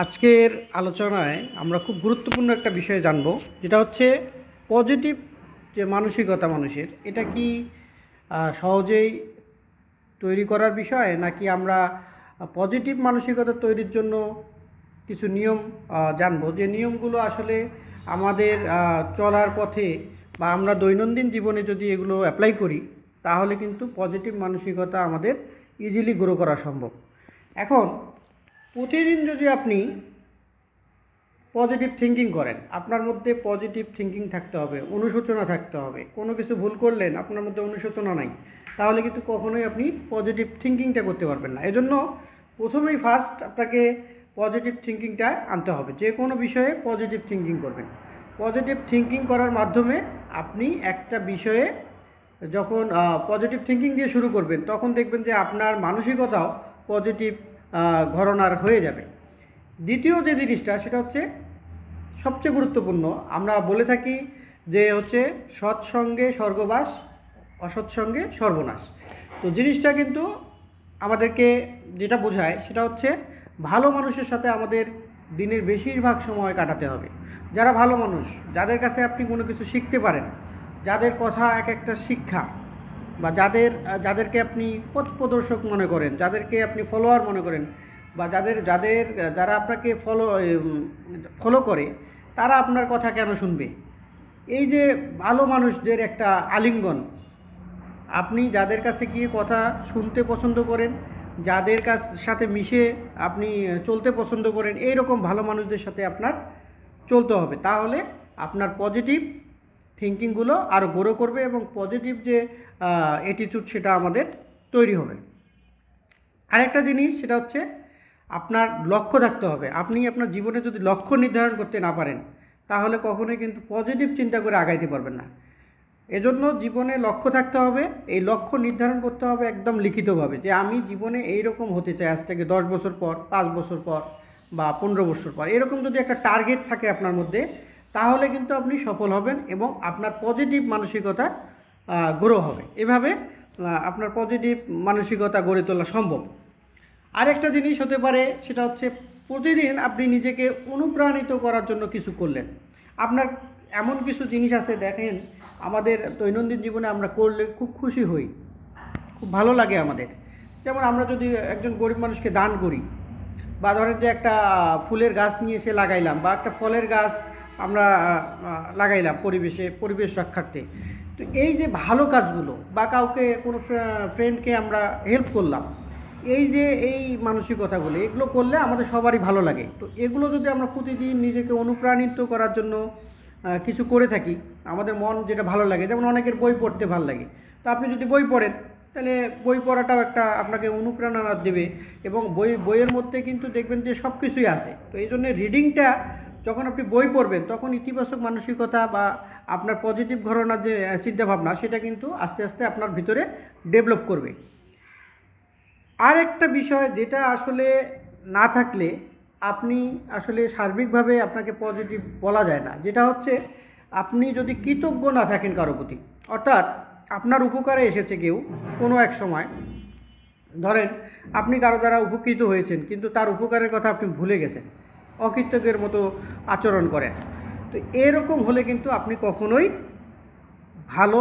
আজকের আলোচনায় আমরা খুব গুরুত্বপূর্ণ একটা বিষয় জানব, যেটা হচ্ছে পজিটিভ যে মানসিকতা মানুষের, এটা কি সহজেই তৈরি করার বিষয়, নাকি আমরা পজিটিভ মানসিকতা তৈরির জন্য কিছু নিয়ম জানব? যে নিয়মগুলো আসলে আমাদের চলার পথে বা আমরা দৈনন্দিন জীবনে যদি এগুলো অ্যাপ্লাই করি, তাহলে কিন্তু পজিটিভ মানসিকতা আমাদের ইজিলি গ্রো করা সম্ভব। এখন প্রতিদিন যদি আপনি পজিটিভ থিঙ্কিং করেন, আপনার মধ্যে পজিটিভ থিঙ্কিং থাকতে হবে, অনুশোচনা থাকতে হবে। কোনো কিছু ভুল করলেন, আপনার মধ্যে অনুশোচনা নাই, তাহলে কিন্তু কখনোই আপনি পজিটিভ থিঙ্কিংটা করতে পারবেন না। এজন্য প্রথমেই ফার্স্ট আপনাকে পজিটিভ থিঙ্কিংটা আনতে হবে। যে কোনো বিষয়ে পজিটিভ থিঙ্কিং করবেন। পজিটিভ থিঙ্কিং করার মাধ্যমে আপনি একটা বিষয়ে যখন পজিটিভ থিঙ্কিং দিয়ে শুরু করবেন, তখন দেখবেন যে আপনার মানসিকতাও পজিটিভ ঘরনার হয়ে যাবে। দ্বিতীয় যে জিনিসটা, সেটা হচ্ছে সবচেয়ে গুরুত্বপূর্ণ, আমরা বলে থাকি যে হচ্ছে সৎসঙ্গে স্বর্গবাস, অসৎসঙ্গে সর্বনাশ। তো জিনিসটা কিন্তু আমাদেরকে যেটা বোঝায়, সেটা হচ্ছে ভালো মানুষের সাথে আমাদের দিনের বেশিরভাগ সময় কাটাতে হবে। যারা ভালো মানুষ, যাদের কাছে আপনি কোনো কিছু শিখতে পারেন, যাদের কথা এক একটা শিক্ষা বা যাদের, যাদেরকে আপনি পথ প্রদর্শক মনে করেন, যাদেরকে আপনি ফলোয়ার মনে করেন, বা যাদের যাদের, যারা আপনাকে ফলো ফলো করে, তারা আপনার কথা কেন শুনবে? এই যে ভালো মানুষদের একটা আলিঙ্গন, আপনি যাদের কাছে গিয়ে কথা শুনতে পছন্দ করেন, যাদের কাছ, সাথে মিশে আপনি চলতে পছন্দ করেন এই রকম ভালো মানুষদের সাথে আপনার চলতে হবে। তাহলে আপনার পজিটিভ থিঙ্কিংগুলো আরও গ্রো করবে এবং পজিটিভ যে অ্যাটিটিউড সেটা আমাদের তৈরি হবে। আরেকটা জিনিস সেটা হচ্ছে আপনার লক্ষ্য থাকতে হবে। আপনি আপনার জীবনে যদি লক্ষ্য নির্ধারণ করতে না পারেন, তাহলে কখনোই কিন্তু পজিটিভ চিন্তা করে আগাইতে পারবেন না। এজন্য জীবনে লক্ষ্য থাকতে হবে, এই লক্ষ্য নির্ধারণ করতে হবে একদম লিখিতভাবে যে আমি জীবনে এই রকম হতে চাই আজ থেকে দশ বছর পর, পাঁচ বছর পর বা পনেরো বছর পর। এরকম যদি একটা টার্গেট থাকে আপনার মধ্যে তাহলে কিন্তু আপনি সফল হবেন এবং আপনার পজিটিভ মানসিকতা গ্রো হবে। এভাবে আপনার পজিটিভ মানসিকতা গড়ে তোলা সম্ভব। আরেকটা জিনিস হতে পারে, সেটা হচ্ছে প্রতিদিন আপনি নিজেকে অনুপ্রাণিত করার জন্য কিছু করলেন। আপনার এমন কিছু জিনিস আছে, দেখেন, আমাদের দৈনন্দিন জীবনে আমরা করলে খুব খুশি হই। খুব ভালো লাগে আমাদের। যেমন আমরা যদি একজন গরিব মানুষকে দান করি, বা ধরেন যে একটা ফুলের গাছ নিয়ে এসে লাগাইলাম, বা একটা ফলের গাছ আমরা লাগাইলাম পরিবেশে, পরিবেশ রক্ষার্থে। তো এই যে ভালো কাজগুলো বা কাউকে, কোনো ফ্রেন্ডকে আমরা হেল্প করলাম, এই যে এই মানসিকতাগুলো, এগুলো করলে আমাদের সবারই ভালো লাগে। তো এগুলো যদি আমরা প্রতিদিন নিজেকে অনুপ্রাণিত করার জন্য কিছু করে থাকি, আমাদের মন যেটা ভালো লাগে, যেমন অনেকের বই পড়তে ভালো লাগে। তো আপনি যদি বই পড়েন, তাহলে বই পড়াটাও একটা আপনাকে অনুপ্রেরণা দেবে এবং বই, বইয়ের মধ্যে কিন্তু দেখবেন যে সব কিছুই আছে। তো এই জন্য রিডিংটা যখন আপনি বই পড়বেন, তখন ইতিবাচক মানসিকতা বা আপনার পজিটিভ ঘটনার যে চিন্তাভাবনা, সেটা কিন্তু আস্তে আস্তে আপনার ভিতরে ডেভেলপ করবে। আর একটা বিষয় যেটা আসলে না থাকলে আপনি আসলে সার্বিকভাবে আপনাকে পজিটিভ বলা যায় না, যেটা হচ্ছে আপনি যদি কৃতজ্ঞ না থাকেন কারও প্রতি, অর্থাৎ আপনার উপকারে এসেছে কেউ কোনো এক সময়, ধরেন আপনি কারও দ্বারা উপকৃত হয়েছেন, কিন্তু তার উপকারের কথা আপনি ভুলে গেছেন অকৃতজ্ঞের মতো আচরণ করেন তো এরকম হলে কিন্তু আপনি কখনোই ভালো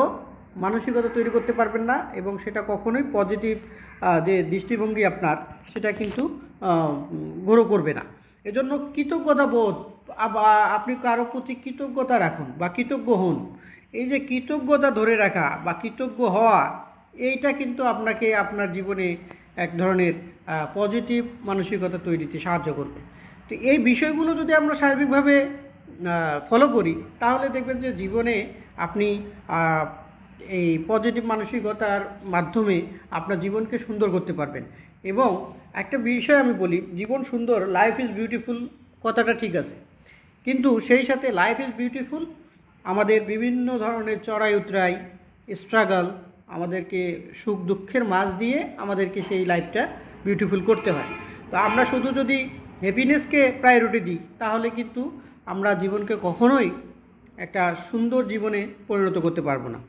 মানসিকতা তৈরি করতে পারবেন না এবং সেটা কখনোই পজিটিভ যে দৃষ্টিভঙ্গি আপনার, সেটা কিন্তু গ্রো করবে না। এজন্য কৃতজ্ঞতা বোধ আপনি কারও প্রতি কৃতজ্ঞতা রাখুন বা কৃতজ্ঞ হন। এই যে কৃতজ্ঞতা ধরে রাখা বা কৃতজ্ঞ হওয়া, এইটা কিন্তু আপনাকে আপনার জীবনে এক ধরনের পজিটিভ মানসিকতা তৈরিতে সাহায্য করবে। তো এই বিষয়গুলো যদি আমরা সার্বিকভাবে ফলো করি, তাহলে দেখবেন যে জীবনে আপনি এই পজিটিভ মানসিকতার মাধ্যমে আপনার জীবনকে সুন্দর করতে পারবেন। এবং একটা বিষয় আমি বলি, জীবন সুন্দর লাইফ ইজ বিউটিফুল কথাটা ঠিক আছে। কিন্তু সেই সাথে লাইফ ইজ বিউটিফুল আমাদের বিভিন্ন ধরনের চড়াই উতরাই স্ট্রাগল আমাদেরকে সুখ দুঃখের মাঝ দিয়ে আমাদেরকে সেই লাইফটা বিউটিফুল করতে হয়। তো আমরা শুধু যদি হ্যাপিনেসকে প্রায়োরিটি দিই, তাহলে কিন্তু আমরা জীবনকে কখনোই একটা সুন্দর জীবনে পরিণত করতে পারব না।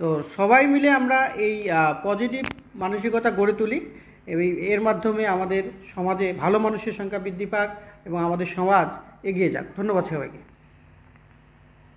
তো সবাই মিলে আমরা এই পজিটিভ মানসিকতা গড়ে তুলি এই এর মাধ্যমে আমাদের সমাজে ভালো মানুষের সংখ্যা বৃদ্ধি পাক এবং আমাদের সমাজ এগিয়ে যাক। ধন্যবাদ সবাইকে।